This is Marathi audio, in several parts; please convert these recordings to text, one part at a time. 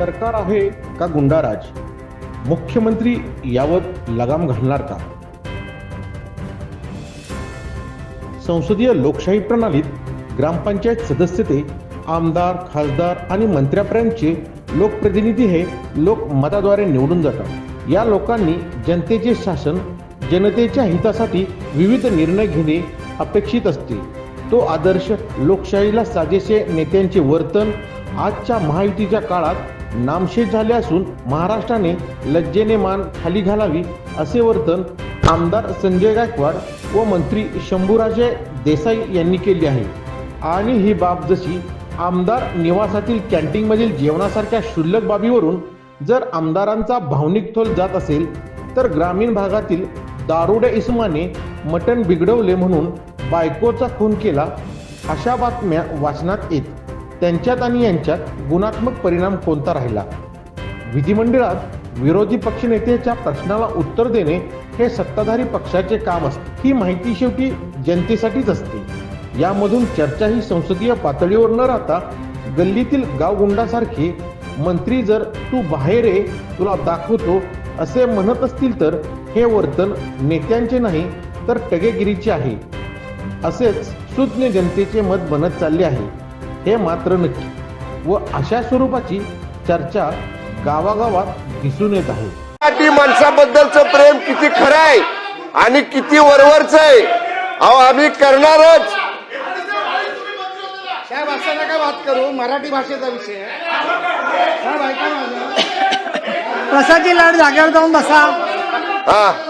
सरकार आहे का गुंडाराज? मुख्यमंत्री यावर लगाम घालणार का? संसदीय लोकशाही प्रणालीत ग्रामपंचायत सदस्यते आमदार खासदार आणि मंत्र्यापर्यंतचे लोकप्रतिनिधी हे लोक मताद्वारे निवडून जातात. या लोकांनी जनतेचे शासन जनतेच्या हितासाठी विविध निर्णय घेणे अपेक्षित असते. तो आदर्श लोकशाहीला साजेसे नेत्यांचे वर्तन आजच्या महायुतीच्या काळात नामशेष झाले असून महाराष्ट्राने लज्जेने मान खाली घालावी असे वर्तन आमदार संजय गायकवाड व मंत्री शंभूराजे देसाई यांनी केले आहे. आणि ही बाब जशी आमदार निवासातील कॅन्टीनमधील जेवणासारख्या क्षुल्लक बाबीवरून जर आमदारांचा भावनिक थोल जात असेल तर ग्रामीण भागातील दारुड्या इस्माने मटण बिघडवले म्हणून बायकोचा खून केला अशा बातम्या वाचनात येत. त्यांच्यात आणि यांच्यात गुणात्मक परिणाम कोणता राहिला? विधिमंडळात विरोधी पक्षनेत्याच्या प्रश्नाला उत्तर देणे हे सत्ताधारी पक्षाचे काम असते. ही माहिती शेवटी जनतेसाठीच असते. यामधून चर्चा ही संसदीय पातळीवर न राहता गल्लीतील गावगुंडासारखे मंत्री जर तू बाहेर ये तुला दाखवतो असे म्हणत असतील तर हे वर्तन नेत्यांचे नाही तर टगेगिरीचे आहे. असेच सुज्ञ जनतेचे मत बनत चालले आहे. हे मात्र नक्की. व अशा स्वरूपाची चर्चा गावागावात दिसून येत आहे. मराठी माणसाबद्दलचं प्रेम किती खरं आहे आणि किती वरवरच आहे अहो आम्ही करणारच. साहेब असं नका बात करू. मराठी भाषेचा विषय आहे. साहेब ऐका माझं प्रसादची लाड जागेवर जाऊन बसा. हा.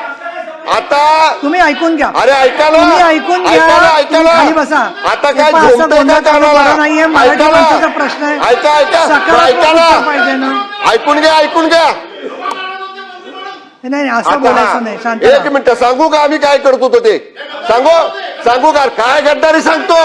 आता तुम्ही ऐकून घ्या. अरे ऐका ना. तुम्ही ऐकून घ्या. ऐका ना ऐका तुम्ही ना खाली बसा. आता काय नाहीये. मराठी. माणसाचा प्रश्न आहे. ऐका ऐका. पाहिजे ना. ऐकून घ्या ऐकून घ्या. नाही असं बोलायचं नाही. शांत एक. मिनिट सांगू का आम्ही काय करत होतो ते? सांगू? सांगू का? काय गद्दारी सांगतो?